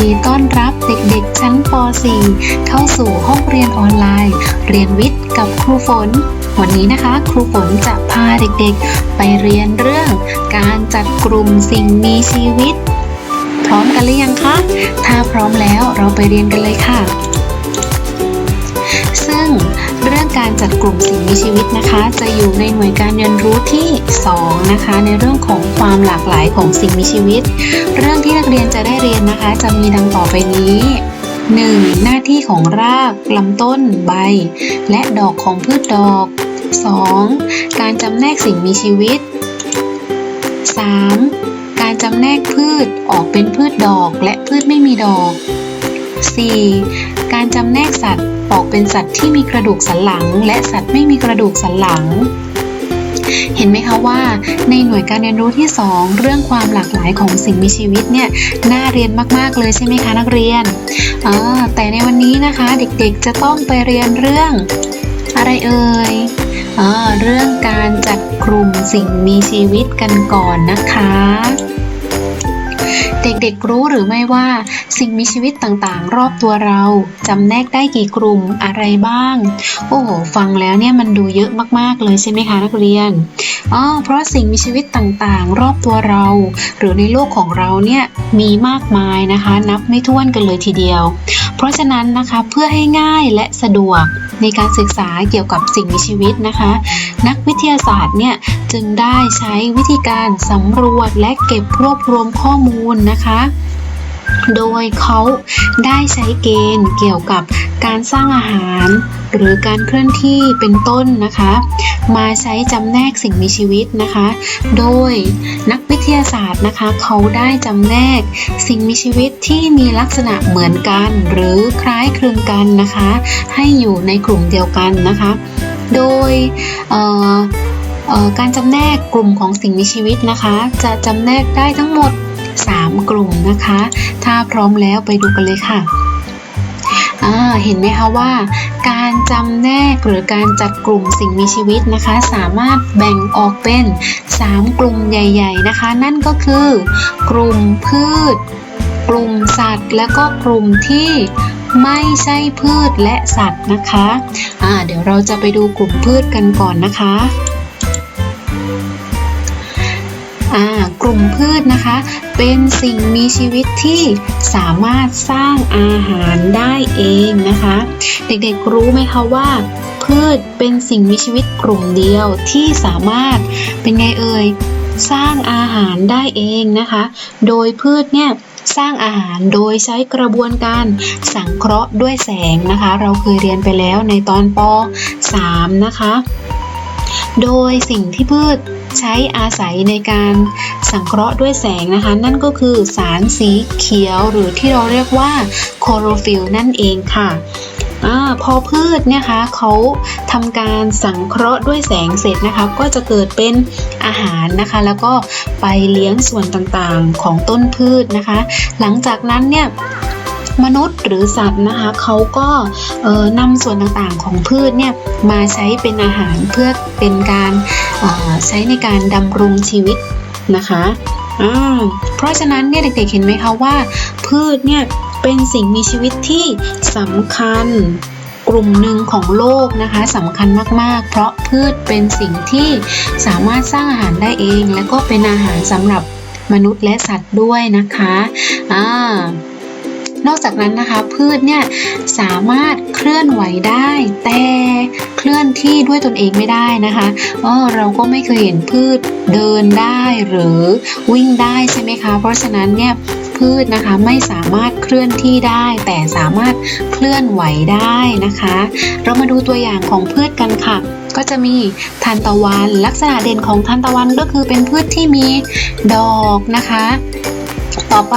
ดีต้อนรับเด็กๆ ชั้นป .4 เข้าสู่ห้องเรียนออนไลน์ เรียนวิทย์กับครูฝน วันนี้นะคะ ครูฝนจะพาเด็กๆ ไปเรียนเรื่อง การจัดกลุ่มสิ่งมีชีวิต พร้อมกันหรือยังคะ ถ้าพร้อมแล้วเราไปเรียนกันเลยค่ะ การจัดกลุ่มสิ่งมีชีวิตนะคะ จะอยู่ในหน่วยการเรียนรู้ที่ 2 นะคะ ในเรื่องของความหลากหลายของสิ่งมีชีวิต เรื่องที่นักเรียนจะได้เรียนนะคะ จะมีดังต่อไปนี้ 1. หน้าที่ของรากลำต้นใบ และดอกของพืชดอก 2. การจำแนกสิ่งมีชีวิต 3. การจำแนกพืชออกเป็นพืชดอกและพืชไม่มีดอก 4. การจำแนกสัตว์ ออกเป็นสัตว์ที่มีกระดูกสันหลัง และสัตว์ไม่มีกระดูกสันหลัง เห็นไหมคะว่าในหน่วยการเรียนรู้ที่ 2 เรื่องความหลากหลายของสิ่งมีชีวิตเนี่ยน่าเรียนมากๆเลยใช่ไหมคะนักเรียนแต่ในวันนี้นะคะเด็กๆจะต้องไปเรียนเรื่องอะไรเอ่ยอ่าเรื่องการจัดกลุ่มสิ่งมีชีวิตกันก่อนนะคะ เด็กๆรู้หรือไม่ว่า สิ่งมีชีวิตต่างๆ รอบตัวเราจำแนกได้กี่กลุ่มอะไรบ้าง โอ้โหฟังแล้วเนี่ยมันดูเยอะมากๆเลยใช่ไหมคะนักเรียนอ๋อเพราะสิ่งมีชีวิตต่างๆ รอบตัวเรา หรือในโลกของเราเนี่ยมีมากมายนะคะ นับไม่ถ้วนกันเลยทีเดียว เพราะฉะนั้นนะคะเพื่อให้ง่ายและสะดวกในการศึกษาเกี่ยวกับสิ่งมีชีวิตนะคะ นักวิทยาศาสตร์เนี่ยจึงได้ใช้วิธีการสำรวจและเก็บรวบรวมข้อมูลนะคะ โดยเขาได้ใช้เกณฑ์เกี่ยวกับการสร้างอาหาร หรือการเคลื่อนที่เป็นต้นนะคะ มาใช้จำแนกสิ่งมีชีวิตนะคะ โดยนักวิทยาศาสตร์นะคะ เขาได้จำแนกสิ่งมีชีวิตที่มีลักษณะเหมือนกัน หรือคล้ายคลึงกันนะคะ ให้อยู่ในกลุ่มเดียวกันนะคะ โดยการจำแนกกลุ่มของสิ่งมีชีวิตนะคะ จะจำแนกได้ทั้งหมด 3 กลุ่มนะคะ ถ้าพร้อมแล้วไปดูกันเลยค่ะเห็นไหมคะว่าการจำแนกหรือการจัดกลุ่มสิ่งมีชีวิตนะคะ สามารถแบ่งออกเป็น 3 กลุ่มใหญ่ ๆนะคะ นั่นก็คือ กลุ่มพืช กลุ่มสัตว์ และก็กลุ่มที่ไม่ใช่พืชและสัตว์นะคะอ่าเดี๋ยวเราจะไปดูกลุ่มพืชกันก่อนนะคะ กลุ่มพืชนะคะ เป็นสิ่งมีชีวิตที่สามารถสร้างอาหารได้เองนะคะ เด็กๆรู้ไหมคะว่า พืชเป็นสิ่งมีชีวิตกลุ่มเดียวที่สามารถเป็นไงเอ่ยสร้างอาหารได้เองนะคะ โดยพืชเนี่ยสร้างอาหารโดยใช้กระบวนการสังเคราะห์ด้วยแสงนะคะ เราเคยเรียนไปแล้วในตอนป .3 นะคะ โดยสิ่งที่พืช ใช้อาศัยในการสังเคราะห์ด้วยแสงนะคะ นั่นก็คือสารสีเขียวหรือที่เราเรียกว่าโคโรฟิลนั่นเองค่ะอพอพืชนี่ยคะเขาทำการสังเคราะห์ด้วยแสงเสร็จนะคะก็จะเกิดเป็นอาหารนะคะ แล้วก็ไปเลี้ยงส่วนต่างๆของต้นพืชนะคะ หลังจากนั้นเนี่ยมนุษย์หรือสัตว์นะคะเขาก็เอ่อนำส่วนต่างๆของพืชเนี่ยมาใช้เป็นอาหารเพื่อเป็นการ ใช้ในการดำรงชีวิตนะคะเพราะฉะนั้นเนี่ยเด็กๆเห็นไหมคะว่า พืชเนี่ยเป็นสิ่งมีชีวิตที่สำคัญกลุ่มหนึ่งของโลกนะคะสำคัญมากๆ เพราะพืชเป็นสิ่งที่สามารถสร้างอาหารได้เอง และก็เป็นอาหารสำหรับมนุษย์และสัตว์ด้วยนะคะอ่า นอกจากนั้นนะคะพืชเนี่ยสามารถเคลื่อนไหวได้ แต่เคลื่อนที่ด้วยตนเองไม่ได้นะคะอ๋อเราก็ไม่เคยเห็นพืชเดินได้หรือวิ่งได้ใช่ไหมคะ เพราะฉะนั้นเนี่ยพืชนะคะไม่สามารถเคลื่อนที่ได้ แต่สามารถเคลื่อนไหวได้นะคะ เรามาดูตัวอย่างของพืชกันค่ะ ก็จะมีทานตะวัน ลักษณะเด่นของทานตะวันก็คือเป็นพืชที่มีดอกนะคะ ต่อไป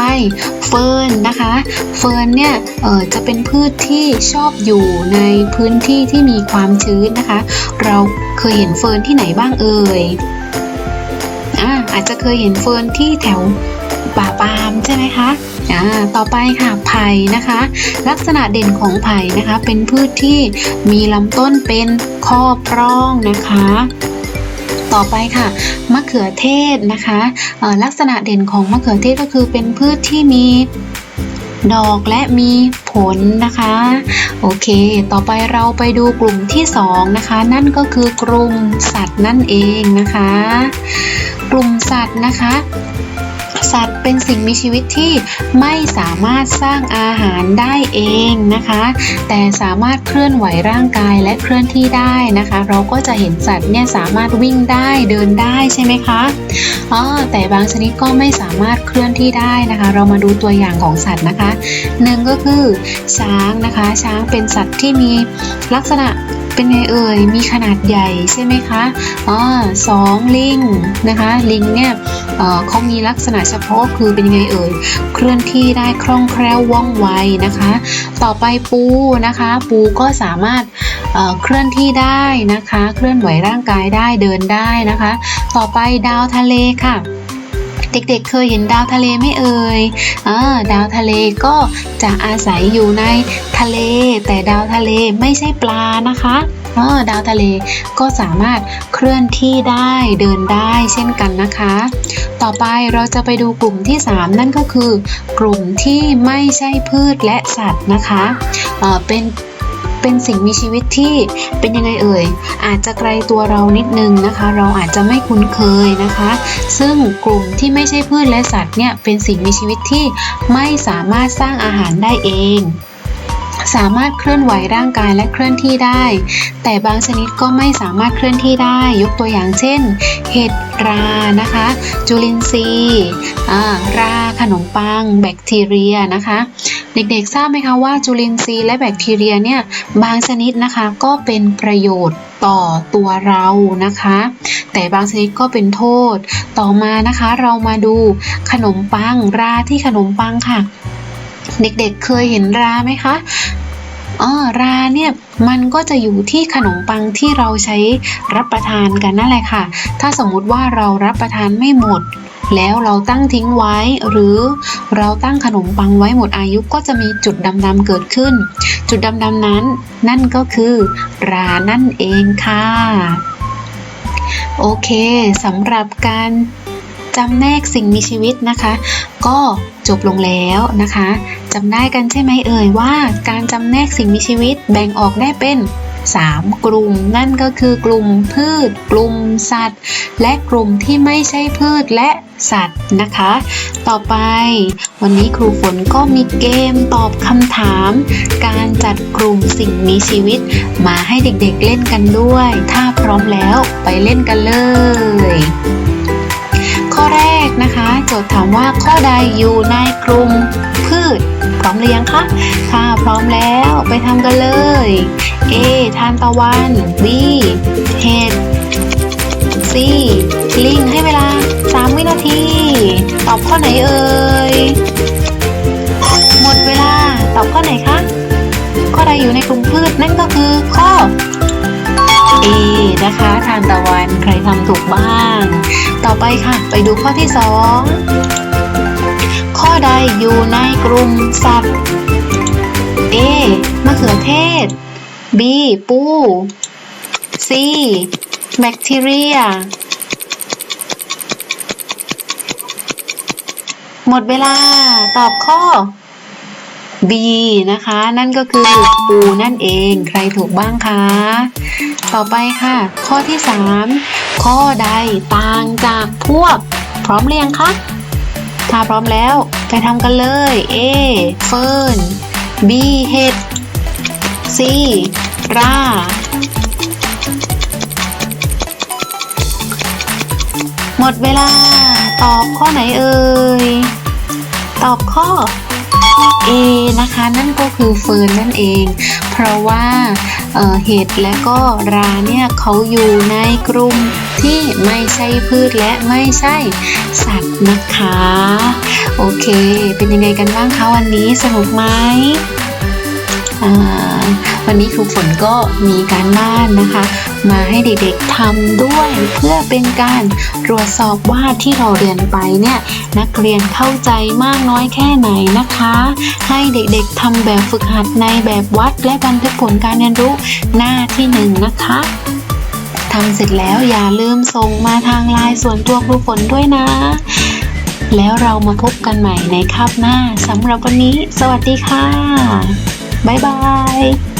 เฟิร์นนะคะเฟิร์นเนี่ยเออจะเป็นพืชที่ชอบอยู่ในพื้นที่ที่มีความชื้นนะคะ เราเคยเห็นเฟิร์นที่ไหนบ้างเอ่ยอ่าอาจจะเคยเห็นเฟิร์นที่แถวป่าปามใช่ไหมคะอ่าต่อไปค่ะไผ่นะคะ ลักษณะเด่นของไผ่นะคะ เป็นพืชที่มีลำต้นเป็นข้อพร่องนะคะ ต่อไปค่ะ มะเขือเทศนะคะลักษณะเด่นของมะเขือเทศก็คือเป็นพืชที่มีดอกและมีผลนะคะ โอเค ต่อไปเราไปดูกลุ่มที่สองนะคะ นั่นก็คือกลุ่มสัตว์นั่นเองนะคะ กลุ่มสัตว์นะคะ สัตว์เป็นสิ่งมีชีวิตที่ไม่สามารถสร้างอาหารได้เองนะคะ แต่สามารถเคลื่อนไหวร่างกายและเคลื่อนที่ได้นะคะ เราก็จะเห็นสัตว์เนี่ยสามารถวิ่งได้เดินได้ใช่ไหมคะอ๋อแต่บางชนิดก็ไม่สามารถเคลื่อนที่ได้นะคะ เรามาดูตัวอย่างของสัตว์นะคะหนึ่งก็คือช้างนะคะ ช้างเป็นสัตว์ที่มีลักษณะ เป็นไงเอ่ย มีขนาดใหญ่ใช่ไหมคะอ๋อสองลิงนะคะ ลิงเนี่ยเขามีลักษณะเฉพาะคือเป็นยังไงเอ่ย เคลื่อนที่ได้คล่องแคล่วว่องไวนะคะ ต่อไปปูนะคะ ปูก็สามารถเเคลื่อนที่ได้นะคะ เคลื่อนไหวร่างกายได้ เดินได้นะคะ ต่อไปดาวทะเลค่ะ เด็กๆ เคยเห็นดาวทะเลไม่เอ่ยอ่าดาวทะเลก็จะอาศัยอยู่ในทะเล แต่ดาวทะเลไม่ใช่ปลานะคะดาวทะเลก็สามารถเคลื่อนที่ได้เดินได้เช่นกันนะคะ ต่อไปเราจะไปดูกลุ่มที่ 3 นั่นก็คือ กลุ่มที่ไม่ใช่พืชและสัตว์นะคะเเป็น เป็นสิ่งมีชีวิตที่เป็นยังไงเอ่ย อาจจะไกลตัวเรานิดนึงนะคะ เราอาจจะไม่คุ้นเคยนะคะ ซึ่งกลุ่มที่ไม่ใช่พืชและสัตว์เนี่ยเป็นสิ่งมีชีวิตที่ไม่สามารถสร้างอาหารได้เอง สามารถเคลื่อนไหวร่างกายและเคลื่อนที่ได้ แต่บางชนิดก็ไม่สามารถเคลื่อนที่ได้ ยกตัวอย่างเช่น เห็ดรานะคะ จุลินทรีย์ราขนมปัง แบคทีเรียนะคะ เด็กๆทราบไหมคะว่าจุลินทรีย์และแบคทีเรียเนี่ยบางชนิดนะคะก็เป็นประโยชน์ต่อตัวเรานะคะ แต่บางชนิดก็เป็นโทษ ต่อมานะคะเรามาดูขนมปังราที่ขนมปังค่ะ เด็กๆเคยเห็นราไหมคะอ๋อราเนี่ยมันก็จะอยู่ที่ขนมปังที่เราใช้รับประทานกันนั่นแหละค่ะ ถ้าสมมุติว่าเรารับประทานไม่หมด แล้วเราตั้งทิ้งไว้ หรือเราตั้งขนมปังไว้หมดอายุก็จะมีจุดดำๆเกิดขึ้น จุดดำๆนั้น นั่นก็คือรานั่นเองค่ะ โอเคสำหรับการ จำแนกสิ่งมีชีวิตนะคะ ก็จบลงแล้วนะคะจำได้กันใช่ไหมเอ่ยว่า การจำแนกสิ่งมีชีวิตแบ่งออกได้เป็น 3 กลุ่ม นั่นก็คือกลุ่มพืช กลุ่มสัตว์ และกลุ่มที่ไม่ใช่พืชและสัตว์นะคะ ต่อไป วันนี้ครูฝนก็มีเกมตอบคำถาม การจัดกลุ่มสิ่งมีชีวิต มาให้เด็กๆเล่นกันด้วย ถ้าพร้อมแล้วไปเล่นกันเลย ข้อแรกนะคะ โจทย์ถามว่าข้อใดอยู่ในกลุ่มพืช พร้อมหรือยังคะค่ะพร้อมแล้วไปทำกันเลย A ทานตะวัน B เห็ด C ลิงให้เวลา 3 วินาที ตอบข้อไหนเอ่ย หมดเวลาตอบข้อไหนคะ ข้อใดอยู่ในกลุ่มพืชนั่นก็คือข้อ A นะคะทานตะวันใครทำถูกบ้าง ต่อไปค่ะ ไปดูข้อที่ 2 ข้อใดอยู่ในกลุ่มสัตว์ A มะเขือเทศ B ปู C แบคทีเรีย หมดเวลาตอบข้อ B นะคะ นั่นก็คือปูนั่นเองใครถูกบ้างคะ ต่อไปค่ะ ข้อที่ 3 ข้อใดต่างจากพวก พร้อมหรือยังคะ ถ้าพร้อมแล้วไปทำกันเลย A เฟิร์น B เห็ด C ราหมดเวลาตอบข้อไหนเอ่ย ตอบข้อ A นะคะนั่นก็คือเฟิร์นนั่นเอง เพราะว่าเห็ดและก็ราเนี่ยเขาอยู่ในกลุ่มที่ไม่ใช่พืชและไม่ใช่สัตว์นะคะ โอเค เป็นยังไงกันบ้างคะวันนี้สนุกไหม วันนี้ครูฝนก็มีการบ้านนะคะ มาให้เด็กๆทำด้วย เพื่อเป็นการตรวจสอบว่าที่เราเรียนไปเนี่ยนักเรียนเข้าใจมากน้อยแค่ไหนนะคะ ให้เด็กๆทำแบบฝึกหัดในแบบวัด และบันทึกผลการเรียนรู้หน้าที่หนึ่งนะคะทำเสร็จแล้วอย่าลืมส่งมาทางไลน์ส่วนตัวครูฝนด้วยนะ แล้วเรามาพบกันใหม่ในคาบหน้าสำหรับวันนี้ สวัสดีค่ะ บ๊ายบาย